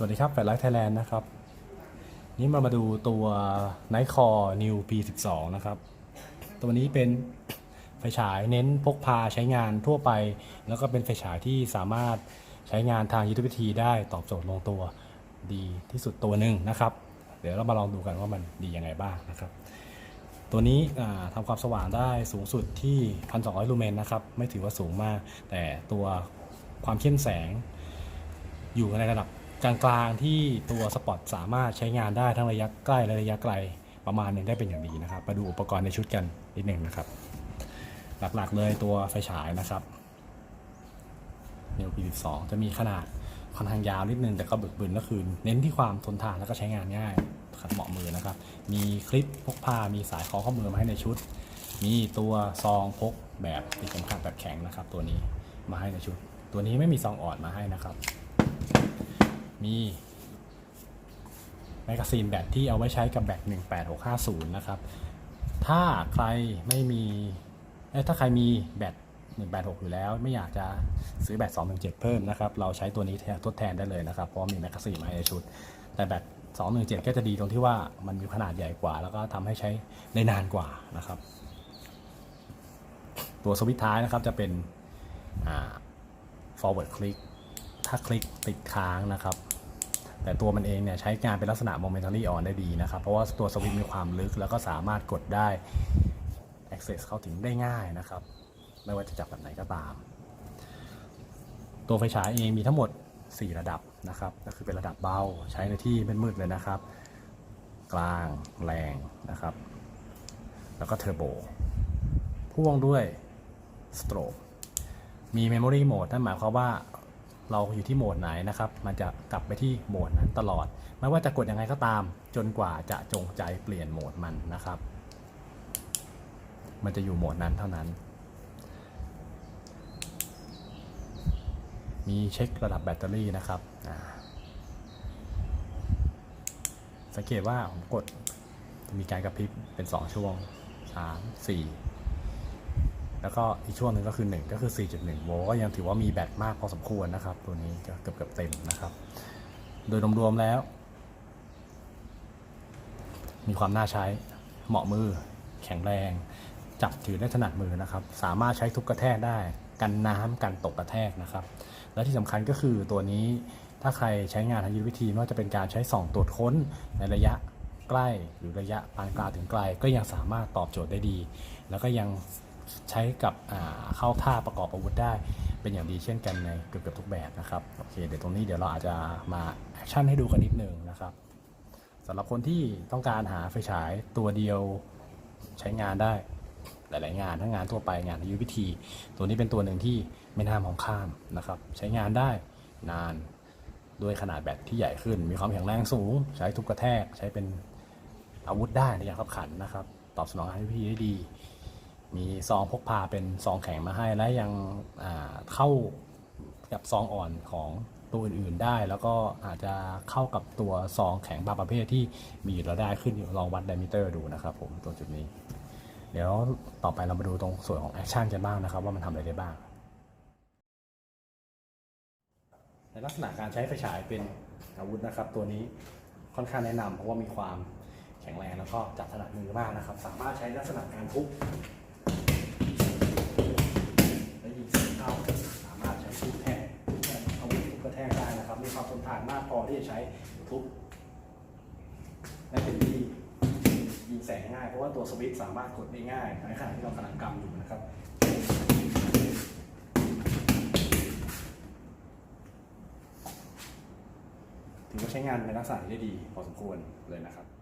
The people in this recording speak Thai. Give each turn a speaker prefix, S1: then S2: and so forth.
S1: สวัสดีครับแฟลไลท์ไทยแลนด์นะครับ นี่มามาดูตัวไนคอ New P12 นะครับ ตัวนี้เป็นไฟฉายเน้นพกพาใช้งานทั่วไป แล้วก็เป็นไฟฉายที่สามารถใช้งานทางยุทธวิธีได้ตอบโจทย์ลงตัวดีที่สุดตัวหนึ่งนะครับ เดี๋ยวเรามาลองดูกันว่ามันดียังไงบ้างนะครับ ตัวนี้ทำความสว่างได้สูงสุดที่ 1,200 ลูเมนนะครับ ไม่ถือว่าสูงมาก แต่ตัวความเข้มแสงอยู่ในระดับ กลางๆที่ตัวสปอตสามารถใช้งานได้ทั้งระยะใกล้และระยะไกลประมาณนึงได้เป็นอย่างดีนะครับ มาดูอุปกรณ์ในชุดกันนิดหนึ่งนะครับ หลักๆเลยตัวไฟฉายนะครับ Neo P12 จะมีขนาดค่อนข้างยาวนิดนึงแต่ก็บึกบึนก็คือเน้นที่ความทนทานแล้วก็ใช้งานง่ายขัดเหมาะมือนะครับ มีคลิปพกพา มีสายคล้องข้อมือมาให้ในชุด มีตัวซองพกแบบติดเข็มขัดแบบแข็งนะครับ ตัวนี้มาให้ในชุด ตัวนี้ไม่มีซองอ่อนมาให้นะครับ มีแมกกาซีนแบตที่เอาไว้ใช้กับแบต18650 นะครับ ถ้าใครไม่มีเอ้ถ้าใครมีแบต186 อยู่แล้ว ไม่อยากจะซื้อแบต217 เพิ่มนะครับ เราใช้ตัวนี้ทดแทนได้เลยนะครับ เพราะมีแมกกาซีนมาในชุด แต่แบต217 ก็จะดีตรงที่ว่ามันมีขนาดใหญ่กว่า แล้วก็ทำให้ใช้ได้นานกว่านะครับ ตัวสวิตช์ท้ายนะครับจะเป็น forward click ถ้าคลิกติดค้างนะครับ แต่ตัวมันเองเนี่ยใช้งานเป็นลักษณะ momentary on ได้ดีนะครับ เพราะว่าตัวสวิตมีความลึกแล้วก็สามารถกดได้ access เข้าถึงได้ง่ายนะครับ ไม่ว่าจะจับแบบไหนก็ตาม ตัวไฟฉายเองมีทั้งหมด 4 ระดับนะครับ ก็คือเป็นระดับเบาใช้ในที่มืดๆเลยนะครับ กลางแรงนะครับ แล้วก็เทอร์โบพ่วงด้วยสโตรกมี Memory Mode นั่นหมายความว่า เราอยู่ที่โหมดไหนนะครับ มันจะกลับไปที่โหมดนั้นตลอด ไม่ว่าจะกดยังไงก็ตาม จนกว่าจะจงใจเปลี่ยนโหมดมันนะครับ มันจะอยู่โหมดนั้นเท่านั้น มีเช็คระดับแบตเตอรี่นะครับ สังเกตว่าผมกดมีการกระพริบเป็น 2 ช่วง 3 4 แล้วก็อีกช่วงหนึ่งก็คือ 1 ก็คือ 4.1 โวลต์ก็ยังถือว่ามีแบตมากพอสมควรนะครับ ตัวนี้ก็เกือบเกือบเต็มนะครับ โดยรวมๆแล้ว มีความน่าใช้เหมาะมือ แข็งแรง จับถือได้ถนัดมือนะครับ สามารถใช้ทุบกระแทกได้ กันน้ำกันตกกระแทกนะครับ และที่สำคัญก็คือตัวนี้ถ้าใครใช้งานทางยุทธวิธีไม่ว่าจะเป็นการใช้ส่องตรวจค้นในระยะใกล้หรือระยะปานกลางถึงไกล ก็ยังสามารถตอบโจทย์ได้ดี แล้วก็ยัง ใช้กับเข้าท่าประกอบอาวุธได้ เป็นอย่างดีเช่นกันในเกือบๆทุกแบบนะครับโอเคเดี๋ยวตรงนี้เดี๋ยวเราอาจจะมาแอคชั่นให้ดูกันนิดนึงนะครับสำหรับคนที่ต้องการหาไฟฉายตัวเดียวใช้งานได้หลาย ๆ งานทั้งงานทั่วไปงานยุทธวิธี ตัวนี้เป็นตัวหนึ่งที่ไม่น่ามองข้ามนะครับ ใช้งานได้นานด้วยขนาดแบตที่ใหญ่ขึ้น มีความแข็งแรงสูง ใช้ทุบกระแทก ใช้เป็นอาวุธได้ในยามขับขันนะครับ ตอบสนองงานยุทธวิธีได้ดี มีซองพกพาเป็นซองแข็งมาให้และยังเข้ากับซองอ่อนของตัวอื่นๆได้ แล้วก็อาจจะเข้ากับตัวซองแข็งบางประเภทที่มีอยู่แล้วได้ขึ้นอยู่ลองวัดไดมิเตอร์ดูนะครับผมตรงจุดนี้ เดี๋ยวต่อไปเรามาดูตรงส่วนของแอคชั่นกันบ้างนะครับ ว่ามันทำอะไรได้บ้าง ในลักษณะการใช้ไฟฉายเป็นอาวุธนะครับ ตัวนี้ค่อนข้างแนะนำเพราะว่ามีความแข็งแรงแล้วก็จับถนัดมือมากนะครับ สามารถใช้ลักษณะการทุบ และยิงเสีเข้าสามารถใช้ทุบแทนทุบอาวุธทุบกระแทกได้นะครับ มีความทนทานมากพอที่จะใช้ทุบได้เป็นที่ยิงแสงง่าย เพราะว่าตัวสวิตสามารถกดได้ง่ายในขณะที่เรากำลังกำอยู่นะครับถือว่าใช้งานในลักษณะได้ดีพอสมควรเลยนะครับ